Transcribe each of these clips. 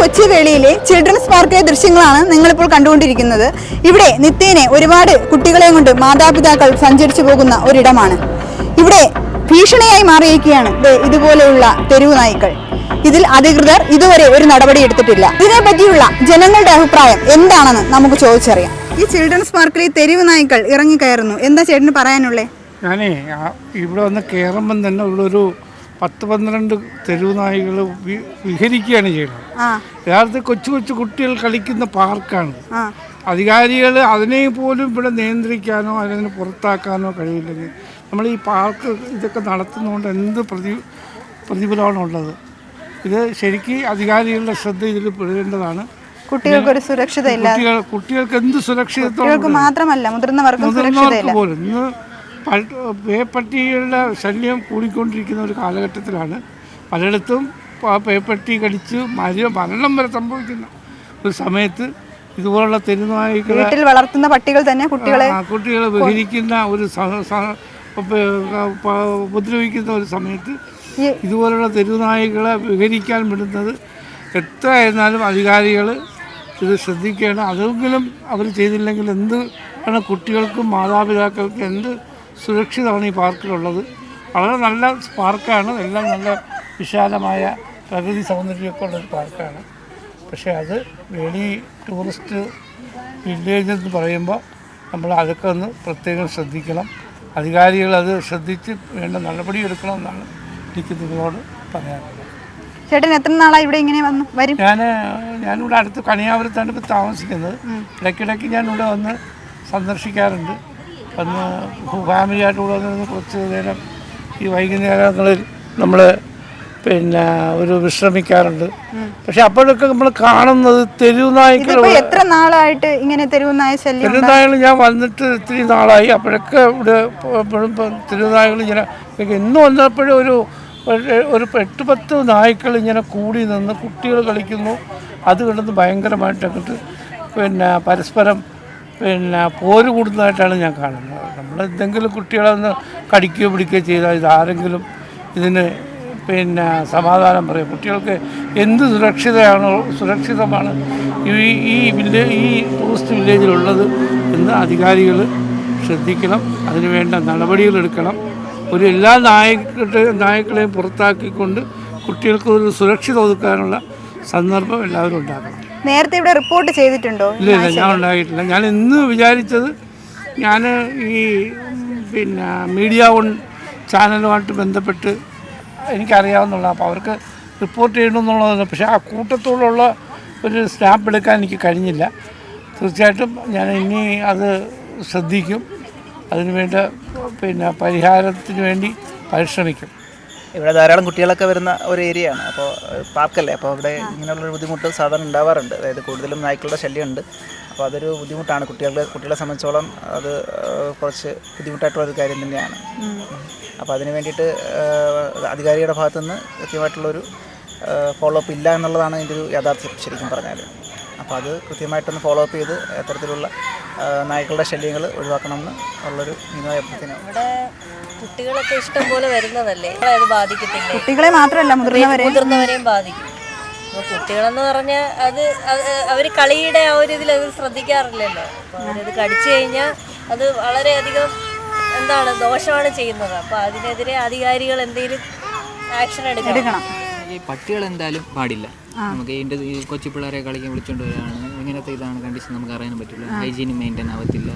കൊച്ചുവേളിയിലെ children's പാർക്കിലെ ദൃശ്യങ്ങളാണ് നിങ്ങളിപ്പോൾ കണ്ടുകൊണ്ടിരിക്കുന്നത്. ഇവിടെ നിത്യേനെ ഒരുപാട് കുട്ടികളെയും കൊണ്ട് മാതാപിതാക്കൾ സഞ്ചരിച്ചു പോകുന്ന ഒരിടമാണ്. ഇവിടെ ഭീഷണിയായി മാറിയിരിക്കുകയാണ് ഇതുപോലെയുള്ള തെരുവു നായ്ക്കൾ. ഇതിൽ അധികൃതർ ഇതുവരെ ഒരു നടപടി എടുത്തിട്ടില്ല. ഇതിനെപ്പറ്റിയുള്ള ജനങ്ങളുടെ അഭിപ്രായം എന്താണെന്ന് നമുക്ക് ചോദിച്ചറിയാം. ഈ ചിൽഡ്രൻസ് പാർക്കിലെ തെരുവു തെരുവ് ഇറങ്ങി കയറുന്നു. എന്താ ചേട്ടന് പറയാനുള്ളേ? ഞാനേ ഇവിടെ വന്ന് കയറുമ്പം തന്നെ ഒരു പത്ത് പന്ത്രണ്ട് തെരുവ് നായികൾ വിഹരിക്കുകയാണ് ചെയ്യുന്നത്. യഥാർത്ഥത്തിൽ കൊച്ചു കൊച്ചു കുട്ടികൾ കളിക്കുന്ന പാർക്കാണ്. അധികാരികൾ അതിനെ പോലും ഇവിടെ നിയന്ത്രിക്കാനോ അതിനെ പുറത്താക്കാനോ കഴിയില്ലെങ്കിൽ നമ്മൾ ഈ പാർക്ക് ഇതൊക്കെ നടത്തുന്നതുകൊണ്ട് എന്ത് പ്രതി പ്രതിഫലമാണ് ഉള്ളത്? ഇത് ശരിക്കും അധികാരികളുടെ ശ്രദ്ധ ഇതിൽ പെടേണ്ടതാണ്. കുട്ടികൾക്ക് ഒരു സുരക്ഷിതയില്ല. കുട്ടികൾ കുട്ടികൾക്ക് എന്ത് സുരക്ഷിതത്വം മാത്രമല്ല മുതിർന്നവർക്ക് പോലും. ഇന്ന് പ- പേപ്പട്ടികളുടെ ശല്യം കൂടിക്കൊണ്ടിരിക്കുന്ന ഒരു കാലഘട്ടത്തിലാണ് പലയിടത്തും പേപ്പട്ടി കടിച്ച് മര മരണം വരെ സംഭവിക്കുന്ന ഒരു സമയത്ത് ഇതുപോലുള്ള തെരുനായികളെ വീട്ടിൽ വളർത്തുന്ന പട്ടികൾ തന്നെ കുട്ടികളെ കുട്ടികളെ ബഹിരിക്കുന്ന ഒരു ഉപദ്രവിക്കുന്ന ഒരു സമയത്ത് ഇതുപോലുള്ള തെരുവുനായികളെ വിഹരിക്കാൻ വിടുന്നത് എത്രയായിരുന്നാലും അധികാരികൾ ഇത് ശ്രദ്ധിക്കണം അതെങ്കിലും അവർ ചെയ്തില്ലെങ്കിൽ എന്ത് ആണ് കുട്ടികൾക്കും മാതാപിതാക്കൾക്കും എന്ത് സുരക്ഷിതമാണ് ഈ പാർക്കിലുള്ളത്. വളരെ നല്ല പാർക്കാണ്. എല്ലാം നല്ല വിശാലമായ പ്രകൃതി സൗന്ദര്യമൊക്കെ ഉള്ളൊരു പാർക്കാണ്. പക്ഷേ അത് വെളി ടൂറിസ്റ്റ് വില്ലേജ് എന്ന് പറയുമ്പോൾ നമ്മൾ അതൊക്കെ ഒന്ന് പ്രത്യേകം ശ്രദ്ധിക്കണം. അധികാരികൾ അത് ശ്രദ്ധിച്ച് വേണ്ട നടപടി എടുക്കണമെന്നാണ് എനിക്ക് നിങ്ങളോട് പറയാനുള്ളത്. ചേട്ടൻ എത്ര നാളായി ഇവിടെ ഇങ്ങനെ വന്നു വരും? ഞാൻ ഞാനിവിടെ അടുത്ത് കണിയാപുരത്താണ് ഇപ്പോൾ താമസിക്കുന്നത്. ഇടയ്ക്കിടയ്ക്ക് ഞാനിവിടെ വന്ന് സന്ദർശിക്കാറുണ്ട്. വന്ന് ഫാമിലിയായിട്ട് കുറച്ച് നേരം ഈ വൈകുന്നേരങ്ങളിൽ നമ്മൾ പിന്നെ ഒരു വിശ്രമിക്കാറുണ്ട്. പക്ഷെ അപ്പോഴൊക്കെ നമ്മൾ കാണുന്നത് തെരുവുനായ്ക്ക് എത്ര നാളായിട്ട് ഇങ്ങനെ തെരുവുനായ ശല്യം തെരുവുനായകൾ ഞാൻ വന്നിട്ട് ഇത്തിരി നാളായി. അപ്പോഴൊക്കെ ഇവിടെ തിരുനായകൾ ഇങ്ങനെ ഇന്ന് വന്നപ്പോഴും ഒരു ഒരു- എട്ട് പത്ത് നായ്ക്കൾ ഇങ്ങനെ കൂടി നിന്ന് കുട്ടികൾ കളിക്കുന്നു. അത് കണ്ടത് ഭയങ്കരമായിട്ട് അങ്ങോട്ട് പിന്നെ പരസ്പരം പിന്നെ പോര് കൂടുന്നതായിട്ടാണ് ഞാൻ കാണുന്നത്. നമ്മൾ എന്തെങ്കിലും കുട്ടികളെ ഒന്ന് കടിക്കുകയോ പിടിക്കുകയോ ചെയ്താൽ ഇതാരെങ്കിലും ഇതിന് പിന്നെ സമാധാനം പറയും. കുട്ടികൾക്ക് എന്ത് സുരക്ഷിതയാണോ സുരക്ഷിതമാണ് ഈ ഈ വില്ലേ ഈ ടൂറിസ്റ്റ് വില്ലേജിലുള്ളത് എന്ന് അധികാരികൾ ശ്രദ്ധിക്കണം. അതിന് വേണ്ട നടപടികൾ എടുക്കണം. ഒരു എല്ലാ നായക നായ്ക്കളെയും പുറത്താക്കിക്കൊണ്ട് കുട്ടികൾക്ക് ഒരു സുരക്ഷിത ഒതുക്കാനുള്ള സന്ദർഭം എല്ലാവരും ഉണ്ടാക്കണം. നേരത്തെ ഇവിടെ റിപ്പോർട്ട് ചെയ്തിട്ടുണ്ടോ? ഇല്ല ഇല്ല ഞാൻ ഉണ്ടായിട്ടില്ല. ഞാൻ ഇന്ന് വിചാരിച്ചത് ഞാൻ ഈ പിന്നെ മീഡിയ വൺ ചാനലുമായിട്ട് ബന്ധപ്പെട്ട് എനിക്കറിയാവുന്നുള്ള അപ്പോൾ അവർക്ക് റിപ്പോർട്ട് ചെയ്യണമെന്നുള്ളതാണ്. പക്ഷേ ആ കൂട്ടത്തോടുള്ള ഒരു സ്റ്റാമ്പ് എടുക്കാൻ എനിക്ക് കഴിഞ്ഞില്ല. തീർച്ചയായിട്ടും ഞാൻ ഇനി അത് ശ്രദ്ധിക്കും. അതിനുവേണ്ട പിന്നെ പരിഹാരത്തിന് വേണ്ടി പരിശ്രമിക്കും. ഇവിടെ ധാരാളം കുട്ടികളൊക്കെ വരുന്ന ഒരു ഏരിയ ആണ്. അപ്പോൾ പാർക്കല്ലേ? അപ്പോൾ ഇവിടെ ഇങ്ങനെയുള്ളൊരു ബുദ്ധിമുട്ട് സാധാരണ ഉണ്ടാവാറുണ്ട്. അതായത് കൂടുതലും നായ്ക്കളുടെ ശല്യമുണ്ട്. അപ്പോൾ അതൊരു ബുദ്ധിമുട്ടാണ്. കുട്ടികളുടെ കുട്ടികളെ സംബന്ധിച്ചോളം അത് കുറച്ച് ബുദ്ധിമുട്ടായിട്ടുള്ള ഒരു കാര്യം തന്നെയാണ്. അപ്പോൾ അതിന് വേണ്ടിയിട്ട് അധികാരിയുടെ ഭാഗത്തുനിന്ന് കൃത്യമായിട്ടുള്ളൊരു ഫോളോ അപ്പ് ഇല്ല എന്നുള്ളതാണ് അതിന്റെ ഒരു യാഥാർത്ഥ്യം ശരിക്കും പറഞ്ഞാൽ അപ്പോൾ അത് കൃത്യമായിട്ടൊന്ന് ഫോളോ അപ്പ് ചെയ്ത് അത്തരത്തിലുള്ള നായ്ക്കളുടെ ശല്യങ്ങൾ ഒഴിവാക്കണമെന്ന് ഉള്ളൊരു വിനോദ അഭ്യർത്ഥനയാണ് ഇവിടെ കുട്ടികളൊക്കെ ഇഷ്ടം പോലെ വരുന്നതല്ലേ? അത് ബാധിക്കത്തില്ലേ? കുട്ടികളെ മാത്രമല്ല മുതിർന്നവരെയും ബാധിക്കും. അപ്പോൾ കുട്ടികളെന്ന് പറഞ്ഞാൽ അത് അവർ കളിയുടെ ആ ഒരു ഇതിൽ അത് ശ്രദ്ധിക്കാറില്ലല്ലോ. അപ്പോൾ അവരത് കടിച്ചു കഴിഞ്ഞാൽ അത് വളരെയധികം എന്താണ് ദോഷമാണ് ചെയ്യുന്നത്. അപ്പോൾ അതിനെതിരെ അധികാരികൾ എന്തെങ്കിലും ആക്ഷൻ എടുക്കണം. ഈ പട്ടികൾ എന്തായാലും പാടില്ല നമുക്ക് ഇതിന്റെ ഈ കൊച്ചു പിള്ളേരെ കളിക്കാൻ വിളിച്ചോണ്ട് വരികയാണ് ഇങ്ങനത്തെ ഇതാണ് കണ്ടീഷൻ നമുക്ക് അറിയാനും പറ്റില്ല. ഹൈജീനും മെയിന്റെയിൻ ആവത്തില്ല.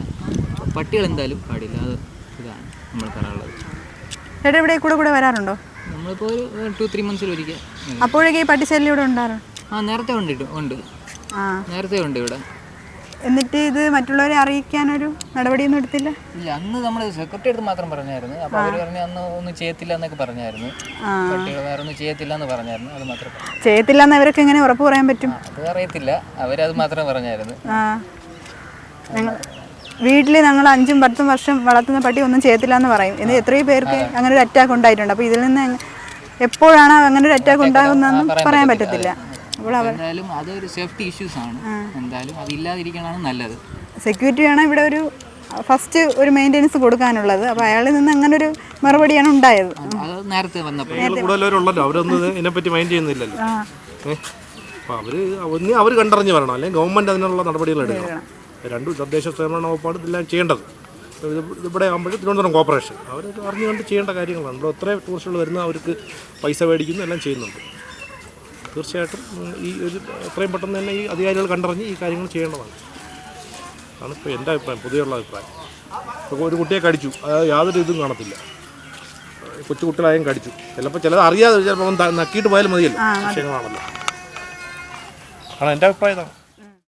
പട്ടികൾ എന്തായാലും പാടില്ല. അത് ഇതാണ് നമ്മൾ പറയാനുള്ളത്. ചേട്ടൻ ഇവിടെ കൂടെ കൂടെ വരാറുണ്ടോ? നമ്മളിപ്പോൾ ഒരു ടു ത്രീ മന്ത്സിൽ ഒരിക്കൽ അപ്പോഴേക്കും ഈ പട്ടിശല്യം ഇവിടെ ഉണ്ടാകും ആ നേരത്തെ ഉണ്ട് ഉണ്ട്. നേരത്തെ ഉണ്ട് ഇവിടെ. എന്നിട്ട് ഇത് മറ്റുള്ളവരെ അറിയിക്കാനൊരു നടപടിയൊന്നും എടുത്തില്ല? ഇല്ല അന്ന് നമ്മൾ സെക്രട്ടറി അടുത്ത് മാത്രം പറഞ്ഞായിരുന്നു. അപ്പോൾ അവർ പറഞ്ഞു അന്ന് ഒന്നും ചെയ്യത്തില്ല എന്നൊക്കെ പറഞ്ഞായിരുന്നു. വേറൊന്നും പട്ടികൾ വേറെ ഒന്നും ചെയ്യത്തില്ല എന്ന് പറഞ്ഞായിരുന്നു. അത് മാത്രം ചെയ്യത്തില്ല എന്ന് അവർക്ക് എങ്ങനെ ഉറപ്പ് പറയാൻ പറ്റും? അത് അറിയത്തില്ല. അവരത് മാത്രം പറഞ്ഞായിരുന്നു. ഞങ്ങൾ വീട്ടിൽ ഞങ്ങൾ അഞ്ചും പത്തും വർഷം വളർത്തുന്ന പട്ടി ഒന്നും ചെയ്യത്തില്ല എന്ന് പറയും. എന്ന് എത്രയോ പേർക്ക് അങ്ങനെ ഒരു അറ്റാക്ക് ഉണ്ടായിട്ടുണ്ട്. അപ്പോൾ ഇതിൽ നിന്ന് എപ്പോഴാണ് അങ്ങനെ ഒരു അറ്റാക്ക് ഉണ്ടാകുന്നതെന്നും പറയാൻ പറ്റത്തില്ല. അപ്പോൾ എന്തായാലും അതൊരു സേഫ്റ്റി ഇഷ്യൂസ് ആണ്. എന്തായാലും അതില്ലാതിരിക്കണതാണ് നല്ലത്. സെക്യൂരിറ്റി വേണം ഇവിടെ ഒരു ഫസ്റ്റ് ഒരു മെയിന്റെനൻസ് കൊടുക്കാനുള്ളത്. അപ്പോൾ അയാളിൽ നിന്ന് അങ്ങനെ ഒരു മറുപടിയാണ് ഉണ്ടായത്. അത് നേരത്തെ വന്നപ്പോൾ. അവരൊന്നും ഇതിനെപ്പറ്റി മൈൻഡ് ചെയ്യുന്നില്ലല്ലോ. അപ്പോൾ അവർ ഒന്നി അവർ കണ്ടറിഞ്ഞ് വരണം. അല്ലെങ്കിൽ ഗവൺമെന്റ് അതിനുള്ള നടപടികൾ എടുക്കണം. രണ്ട് തദ്ദേശ സ്വയംഭരണ വകുപ്പാണ് ഇതെല്ലാം ചെയ്യേണ്ടത്. ഇവിടെ ആകുമ്പോൾ തിരുവനന്തപുരം കോർപ്പറേഷൻ അവർ അറിഞ്ഞുകൊണ്ട് ചെയ്യേണ്ട കാര്യങ്ങളാണ്. ഇവിടെ എത്ര ടൂറിസ്റ്റുകൾ വരുന്ന അവർക്ക് പൈസ മേടിക്കുന്നു എല്ലാം ചെയ്യുന്നുണ്ട്. തീർച്ചയായിട്ടും ഈ ഒരു എത്രയും പെട്ടെന്ന് തന്നെ ഈ അധികാരികൾ കണ്ടറിഞ്ഞ് ഈ കാര്യങ്ങൾ ചെയ്യേണ്ടതാണ്. അതാണ് ഇപ്പോൾ എന്റെ അഭിപ്രായം പൊതുവെയുള്ള അഭിപ്രായം. ഇപ്പോൾ ഒരു കുട്ടിയെ കടിച്ചു അതായത് യാതൊരു ഇതും കാണത്തില്ല. കൊച്ചു കുട്ടികളായും കടിച്ചു. ചിലപ്പോൾ ചിലത് അറിയാതെ ചിലപ്പോൾ നക്കിയിട്ട് പോയാലും മതിയല്ലോ. വിഷയങ്ങളാണല്ലോ. ആണ്? എന്റെ അഭിപ്രായം ഇതാണ്.